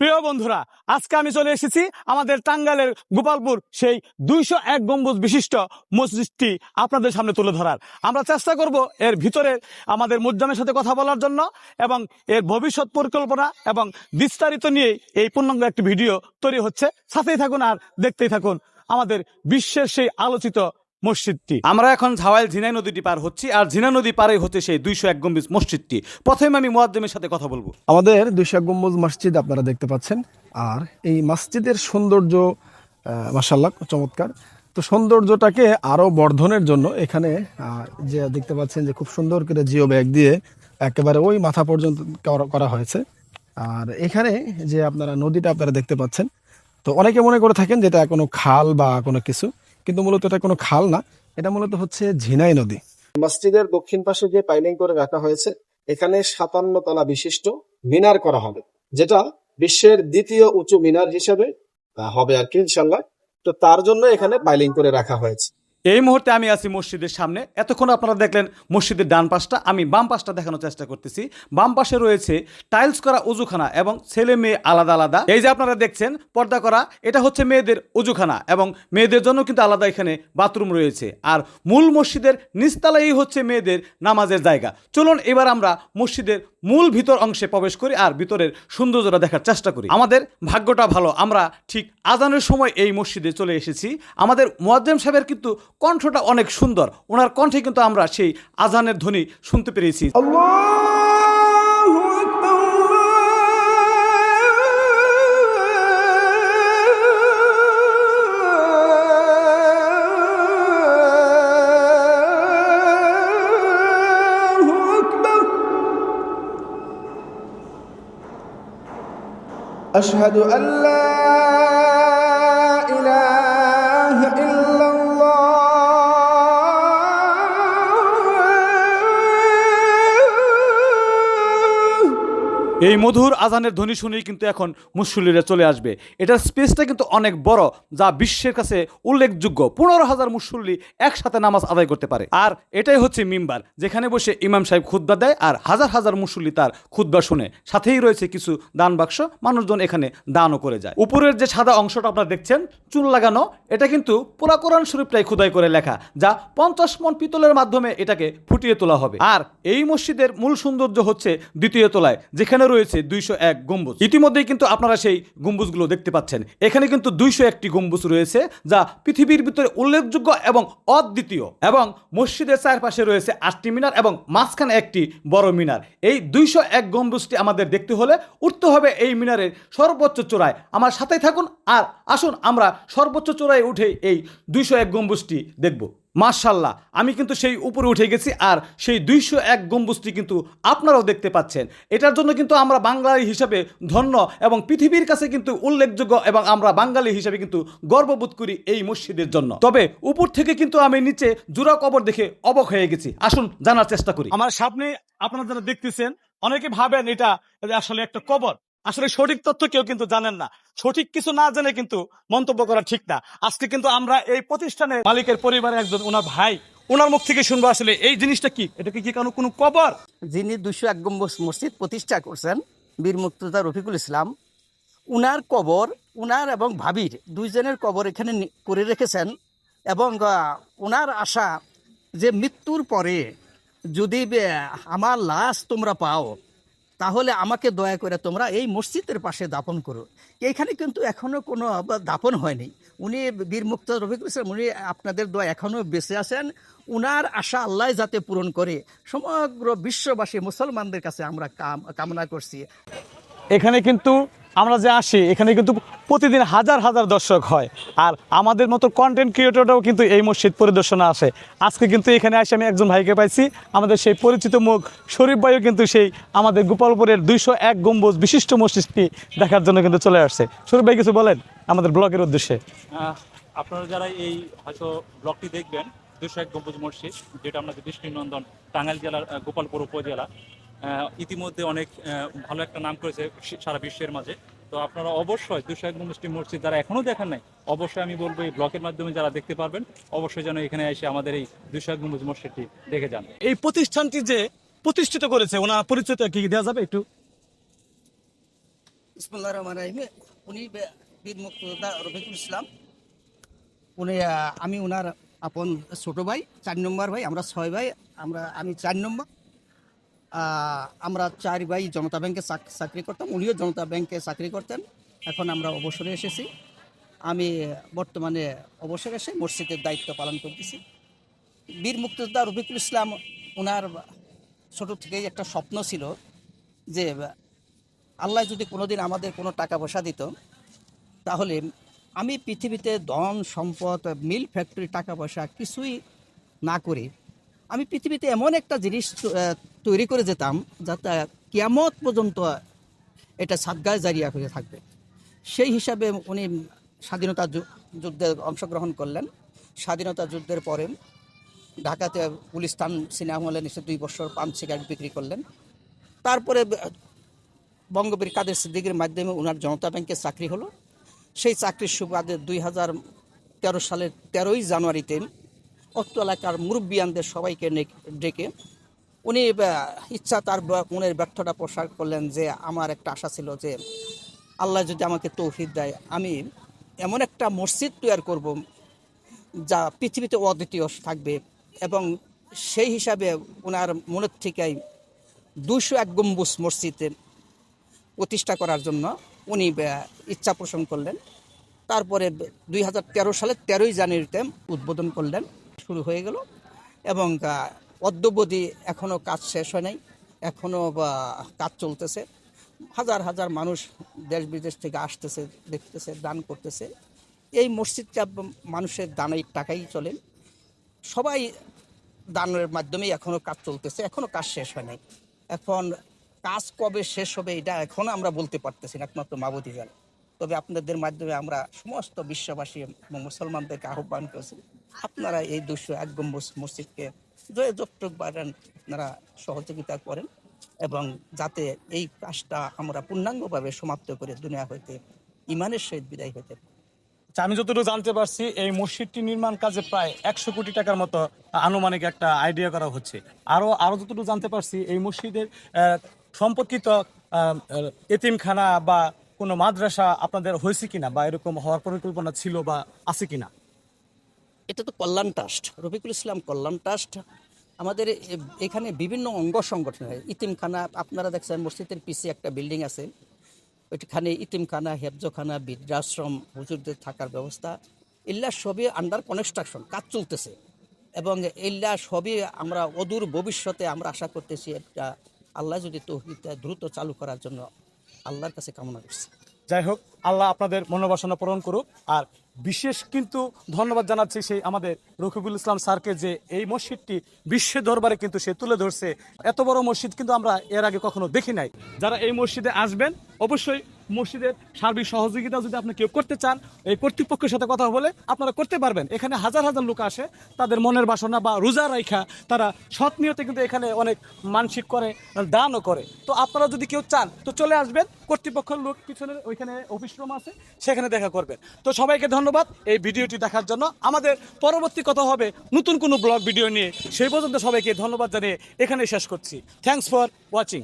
প্রিয় বন্ধুরা, আজকে আমি চলে এসেছি আমাদের টাঙ্গালের গোপালপুর সেই দুইশো এক গম্বুজ বিশিষ্ট মসজিদটি আপনাদের সামনে তুলে ধরার। আমরা চেষ্টা করব এর ভিতরে আমাদের মুদ্রামের সাথে কথা বলার জন্য এবং এর ভবিষ্যৎ পরিকল্পনা এবং বিস্তারিত নিয়ে এই পূর্ণাঙ্গ একটি ভিডিও তৈরি হচ্ছে। সাথেই থাকুন আর দেখতেই থাকুন। আমাদের বিশ্বের সেই আলোচিত মসজিদটি। আমরা এখন ঝাওয়াইল ঝিনাই নদীটি পার হচ্ছি আর ঝিনা নদী পারে হচ্ছে সেই দুইশো এক গম্বুজ মসজিদটি। প্রথমে আমি মুয়াদ্দেমের সাথে কথা বলব। আমাদের দুইশো এক গম্বুজ মসজিদ আপনারা দেখতে পাচ্ছেন আর এই মসজিদের সৌন্দর্য মাসাল্লাহ চমৎকার। তো সৌন্দর্যটাকে আরও বর্ধনের জন্য এখানে আহ, যে দেখতে পাচ্ছেন যে খুব সুন্দর করে জিও ব্যাগ দিয়ে একেবারে ওই মাথা পর্যন্ত করা- করা হয়েছে। আর এখানে যে আপনারা নদীটা আপনারা দেখতে পাচ্ছেন তো অনেকে মনে করে থাকেন যেটা কোনো খাল বা কোনো কিছু। কিন্তু মূলত এটা কোনো খাল না, এটা মূলত হচ্ছে ঝিনাই নদী। মসজিদের দক্ষিণ পাশে যে পাইলিং করে রাখা হয়েছে, এখানে সাতান্ন তলা বিশিষ্ট মিনার করা হবে, যেটা বিশ্বের দ্বিতীয় উঁচু মিনার হিসেবে হবে আর কি ইনশাল্লাহ তো তার জন্য এখানে পাইলিং করে রাখা হয়েছে। এই মুহূর্তে আমি আছি মসজিদের সামনে। এতক্ষণ আপনারা দেখলেন মসজিদের ডান পাশটা। আমি বাম পাশটা দেখানোর চেষ্টা করতেছি। বাম পাশে রয়েছে টাইলস করা উজুখানা এবং ছেলে মেয়ে আলাদা আলাদা। এই যে আপনারা দেখছেন, পর্দা করা, এটা হচ্ছে মেয়েদের উজুখানা এবং মেয়েদের জন্য কিন্তু আলাদা এখানে বাথরুম রয়েছে। আর মূল মসজিদের নিস্তালাই হচ্ছে মেয়েদের নামাজের জায়গা। চলুন এবার আমরা মসজিদের মূল ভিতর অংশে প্রবেশ করি আর ভিতরের সৌন্দর্যটা দেখার চেষ্টা করি। আমাদের ভাগ্যটা ভালো। আমরা ঠিক আজানের সময় এই মসজিদে চলে এসেছি। আমাদের মোয়াজ্জেম সাহেবের কিন্তু কণ্ঠটা অনেক সুন্দর ওনার কণ্ঠে কিন্তু আমরা সেই আজানের ধ্বনি শুনতে পেরেছি أشهد أن لا এই মধুর আজানের ধ্বনি শুনেই কিন্তু এখন মুসল্লিরা চলে আসবে। এটার স্পেসটা কিন্তু অনেক বড়, যা বিশ্বের কাছে উল্লেখযোগ্য। পনেরো হাজার মুসল্লি একসাথে নামাজ আদায় করতে পারে। আর এটাই হচ্ছে মিম্বার, যেখানে বসে ইমাম সাহেব খুদ্া দেয় আর হাজার হাজার মুসল্লি তার খুদ্া শুনে। সাথেই রয়েছে কিছু দান বাক্স, মানুষজন এখানে দানও করে যায়। উপরের যে সাদা অংশটা আপনারা দেখছেন, চুল লাগানো, এটা কিন্তু পুরা কোরআন শরীফটাই খুদাই করে লেখা, যা পঞ্চাশ মন পিতলের মাধ্যমে এটাকে ফুটিয়ে তোলা হবে। আর এই মসজিদের মূল সৌন্দর্য হচ্ছে দ্বিতীয় তলায়, যেখানে রয়েছে দুইশো এক গম্বুজ। ইতিমধ্যেই কিন্তু আপনারা সেই গম্বুজগুলো দেখতে পাচ্ছেন। এখানে কিন্তু দুইশো একটি গম্বুজ রয়েছে, যা পৃথিবীর ভিতরে উল্লেখযোগ্য এবং অদ্বিতীয় এবং মসজিদের চারপাশে রয়েছে আটটি মিনার এবং মাঝখানে একটি বড় মিনার। এই দুইশো এক গম্বুজটি আমাদের দেখতে হলে উঠতে হবে এই মিনারের সর্বোচ্চ চূড়ায়। আমার সাথে থাকুন আর আসুন, আমরা সর্বোচ্চ চূড়ায় উঠে এই দুইশো এক গম্বুজটি দেখব। মার্শাল্লাহ আমি কিন্তু সেই উপরে উঠে গেছি আর সেই দুইশো এক গম্বুজটি কিন্তু আপনারাও দেখতে পাচ্ছেন। এটার জন্য কিন্তু আমরা বাঙালি হিসাবে ধন্য এবং পৃথিবীর কাছে কিন্তু উল্লেখযোগ্য এবং আমরা বাঙালি হিসাবে কিন্তু গর্ববোধ করি এই মসজিদের জন্য। তবে উপর থেকে কিন্তু আমি নিচে জোড়া কবর দেখে অবাক হয়ে গেছি। আসুন, জানার চেষ্টা করি। আমার সামনে আপনারা যারা দেখতেছেন, অনেকে ভাবেন এটা আসলে একটা কবর। আসলে সঠিক তথ্য কেউ কিন্তু জানেন না। সঠিক কিছু না জেনে কিন্তু মন্তব্য করা ঠিক না। আজকে কিন্তু আমরা এই প্রতিষ্ঠানের মালিকের পরিবারের একজন ওনার ভাই ওনার মুখ থেকে শুনব আসলে এই জিনিসটা কি? এটা কি কোনো কোনো কবর? যিনি দুশো এক মসজিদ প্রতিষ্ঠা করছেন, বীর মুক্তদা রফিকুল ইসলাম, উনার কবর, উনার এবং ভাবির দুইজনের কবর এখানে করে রেখেছেন এবং উনার আশা যে মৃত্যুর পরে যদি আমার লাশ তোমরা পাও তাহলে আমাকে দয়া করে তোমরা এই মসজিদের পাশে দাপন করো। এইখানে কিন্তু এখনও কোনো দাপন হয়নি। উনি বীর মুক্ত রফিকুল ইসলাম, উনি আপনাদের দয়া এখনও বেঁচে আছেন। উনার আশা আল্লাহ যাতে পূরণ করে। সমগ্র বিশ্ববাসী মুসলমানদের কাছে আমরা কাম- কামনা করছি। এখানে কিন্তু আমরা যে আসি, এখানে কিন্তু প্রতিদিন হাজার হাজার দর্শক হয়। আর আমাদের মতো কন্টেন্ট ক্রিয়েটররাও কিন্তু এই মসজিদ পরিদর্শনে আসে। আজকে কিন্তু এখানে এসে আমি একজন ভাইকে পাইছি। আমাদের সেই পরিচিত মুখ শরীফ ভাইও কিন্তু সেই আমাদের গোপালপুরের দুইশো এক গম্বুজ বিশিষ্ট মসজিদটি দেখার জন্য কিন্তু চলে আসছে। শরীফ ভাই, কিছু বলেন আমাদের ব্লগের উদ্দেশ্যে। আপনারা যারা এই হয়তো ব্লগটি দেখবেন দুশো এক গম্বুজ মসজিদ, যেটা আমাদের দৃষ্টিনন্দন টাঙ্গাইল জেলার গোপালপুর উপজেলা ইতিমধ্যে অনেক ভালো একটা নাম করেছে সারা বিশ্বের মাঝে। তো আপনারা অবশ্যই দুশো এক গম্বুজটি মসজিদ যারা এখনও দেখেন নাই অবশ্যই আমি বলব এই ব্লকের মাধ্যমে যারা দেখতে পারবেন অবশ্যই যেন এখানে এসে আমাদের এই দুশো এক মসজিদটি দেখে যান। এই প্রতিষ্ঠানটি যে প্রতিষ্ঠিত করেছে ওনার পরিচয়টা কি দেওয়া যাবে একটু? ইসমুল্লাহ রহমান রাহিম উনি বীর মুক্তিযোদ্ধা রফিকুল ইসলাম। উনি আমি ওনার আপন ছোট ভাই চার নম্বর ভাই আমরা ছয় ভাই আমরা আমি চার নম্বর। আমরা চার ভাই জনতা ব্যাংকে চাক- চাকরি করতাম, উনিও জনতা ব্যাংকে চাকরি করতেন। এখন আমরা অবসরে এসেছি। আমি বর্তমানে অবসরে এসে মসজিদের দায়িত্ব পালন করতেছি। বীর মুক্তিযোদ্ধা রফিকুল ইসলাম ওনার ছোট থেকেই একটা স্বপ্ন ছিল যে, আল্লাহ যদি কোনোদিন আমাদের কোনো টাকা পয়সা দিত, তাহলে আমি পৃথিবীতে ধন, সম্পদ, মিল, ফ্যাক্টরি, টাকা পয়সা কিছুই না করে। আমি পৃথিবীতে এমন একটা জিনিস তৈরি করে যেতাম, যাতে কিয়ামত পর্যন্ত এটা সাদগায় জারিয়া হয়ে থাকবে। সেই হিসাবে উনি স্বাধীনতা যুদ্ধে অংশগ্রহণ করলেন। স্বাধীনতা যুদ্ধের পরে ঢাকাতে গুলিস্তান সিনেমা হলে নিশ্চয় দুই বছর পান সিগারেট বিক্রি করলেন। তারপরে বঙ্গবীর কাদের সিদ্দিকের মাধ্যমে ওনার জনতা ব্যাংকে চাকরি হলো। সেই চাকরির সুবাদে দুই হাজার তেরো সালের তেরোই জানুয়ারিতে অত্র এলাকার মুরব্বিয়ানদের সবাইকে ডেকে উনি ইচ্ছা তার মনের ব্যর্থতা প্রসার করলেন যে, আমার একটা আশা ছিল যে, আল্লাহ যদি আমাকে তৌফিক দেয়, আমি এমন একটা মসজিদ তৈরি করব যা পৃথিবীতে অদ্বিতীয় থাকবে এবং সেই হিসাবে ওনার মনের থেকেই দুশো এক গম্বুজ মসজিদে প্রতিষ্ঠা করার জন্য উনি ইচ্ছা পোষণ করলেন। তারপরে দুই সালের তেরোই জানুয়ারিতে উদ্বোধন করলেন, শুরু হয়ে গেল এবং অদ্যবধি এখনও কাজ শেষ হয় নাই। এখনও কাজ চলতেছে। হাজার হাজার মানুষ দেশ বিদেশ থেকে আসতেছে, দেখতেছে, দান করতেছে। এই মসজিদটা মানুষের দানের টাকাই চলে। সবাই দানের মাধ্যমে এখনও কাজ চলতেছে এখনও কাজ শেষ হয় নাই। এখন কাজ কবে শেষ হবে এটা এখনও আমরা বলতে পারতেছি না, একমাত্র মাবতী জানে। তবে আপনাদের মাধ্যমে আমরা সমস্ত বিশ্ববাসী মুসলমানদেরকে আহ্বান করেছি, আপনারা এই দুশো এক গম্বুজ মসজিদকে যতটুক পারেন সহযোগিতা করেন এবং যাতে এই কাজটা আমরা পূর্ণাঙ্গভাবে সমাপ্ত করে দুনিয়া হইতে ইমানের সহিত বিদায় হইতে আচ্ছা, আমি যতটুকু জানতে পারছি এই মসজিদটি নির্মাণ কাজে প্রায় একশো কোটি টাকার মতো আনুমানিক একটা আইডিয়া করা হচ্ছে। আরও আরও যতটুকু জানতে পারছি এই মসজিদের সম্পর্কিত এতিমখানা বা কোনো মাদ্রাসা আপনাদের হয়েছে কিনা বা এরকম হওয়ার পরিকল্পনা ছিল বা আছে কিনা? এটা তো কল্যাণ ট্রাস্ট, রফিকুল ইসলাম কল্যাণ ট্রাস্ট। আমাদের এখানে বিভিন্ন অঙ্গ সংগঠন হয়। ইতিমখানা, আপনারা দেখছেন মসজিদের পিছিয়ে একটা বিল্ডিং আছে। ওইখানে ইতিমখানা, হেফজখানা, বৃদ্ধাশ্রম, হুজুরদের থাকার ব্যবস্থা। এগুলা সবই আন্ডার কনস্ট্রাকশন কাজ চলতেছে। এবং এগুলা সবই আমরা অদূর ভবিষ্যতে আমরা আশা করতেছি একটা আল্লাহ যদি তৌহিদ দ্রুত চালু করার জন্য আল্লাহর কাছে কামনা করছি। যাই হোক, আল্লাহ আপনাদের মনোবাসনা পূরণ করুক। আর বিশেষ কিন্তু ধন্যবাদ জানাচ্ছি সেই আমাদের রফিকুল ইসলাম স্যারকে যে এই মসজিদটি বিশ্বের দরবারে কিন্তু সে তুলে ধরছে। এত বড় মসজিদ কিন্তু আমরা এর আগে কখনো দেখি নাই। যারা এই মসজিদে আসবেন, অবশ্যই মসজিদের সার্বিক সহযোগিতা যদি আপনি কেউ করতে চান, এই কর্তৃপক্ষের সাথে কথা বলে আপনারা করতে পারবেন। এখানে হাজার হাজার লোক আসে, তাদের মনের বাসনা বা রোজা রাইখা তারা সৎ নিয়তে কিন্তু এখানে অনেক মানসিক করে, দানও করে। তো আপনারা যদি কেউ চান, তো চলে আসবেন, কর্তৃপক্ষের লোক পিছনে ওইখানে অফিস রুম আছে, সেখানে দেখা করবেন। তো সবাইকে ধন্যবাদ এই ভিডিওটি দেখার জন্য। আমাদের পরবর্তী কথা হবে নতুন কোনো ব্লগ ভিডিও নিয়ে। সেই পর্যন্ত সবাইকে ধন্যবাদ জানিয়ে এখানে শেষ করছি। Thanks for watching